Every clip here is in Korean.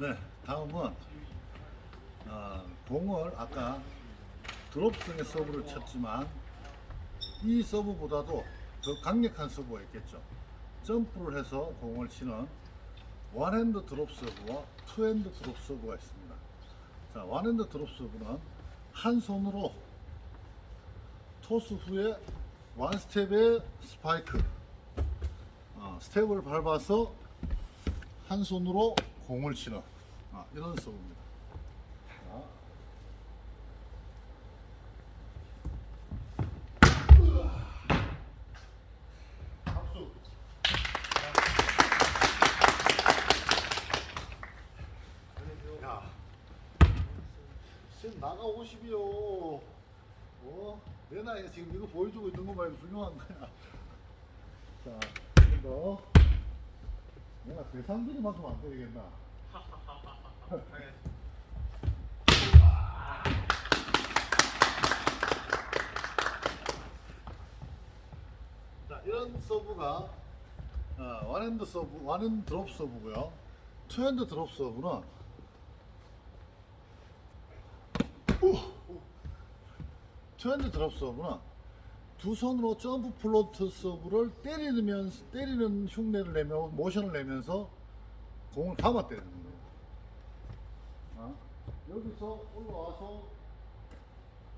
네, 다음은 어, 공을 아까 드롭성의 서브를 쳤지만 이 서브보다도 더 강력한 서브가 있겠죠. 점프를 해서 공을 치는 원핸드 드롭 서브와 투핸드 드롭 서브가 있습니다. 자, 원핸드 드롭 서브는 한 손으로 토스 후에 원 스텝의 스파이크 어, 스텝을 밟아서 한 손으로 공을 치는 아, 이런 서브입니다. 나가 오십이요. 어? 내 나이에 지금 이거 보여주고 있는 것만 해도 훌륭한 거야. 자, 조금 더. 내가 대상들이만큼 안 되겠나? 자, 이런 서브가 어, 원핸드 서브, 원핸드 드롭 서브고요. 투핸드 드롭 서브는 투핸드 드롭 서브는 두 손으로 점프 플로트 서브를 때리면서 때리는 흉내를 내며 모션을 내면서 공을 감아 때리는 거예요. 어? 여기서 올라와서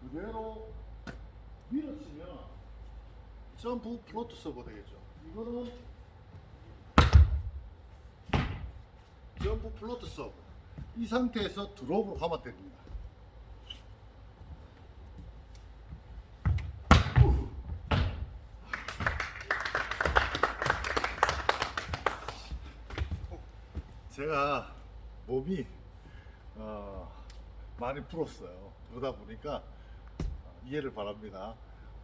그대로 밀어치면 점프 플로트 서브 되겠죠. 이거는 점프 플로트 서브. 이 상태에서 드롭으로 감아 때립니다. 제가 몸이 어, 많이 불었어요. 그러다 보니까 어, 이해를 바랍니다.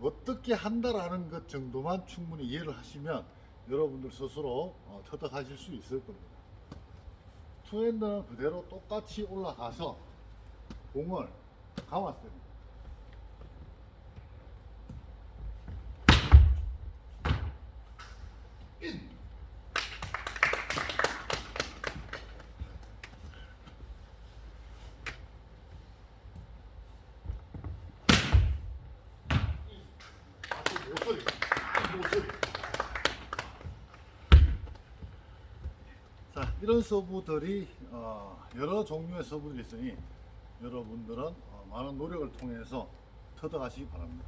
어떻게 한다라는 것 정도만 충분히 이해를 하시면 여러분들 스스로 어, 터득하실 수 있을 겁니다. 투핸드는 그대로 똑같이 올라가서 공을 감았습니다. 자, 이런 서브들이 어, 여러 종류의 서브들이 있으니 여러분들은 어, 많은 노력을 통해서 터득하시기 바랍니다.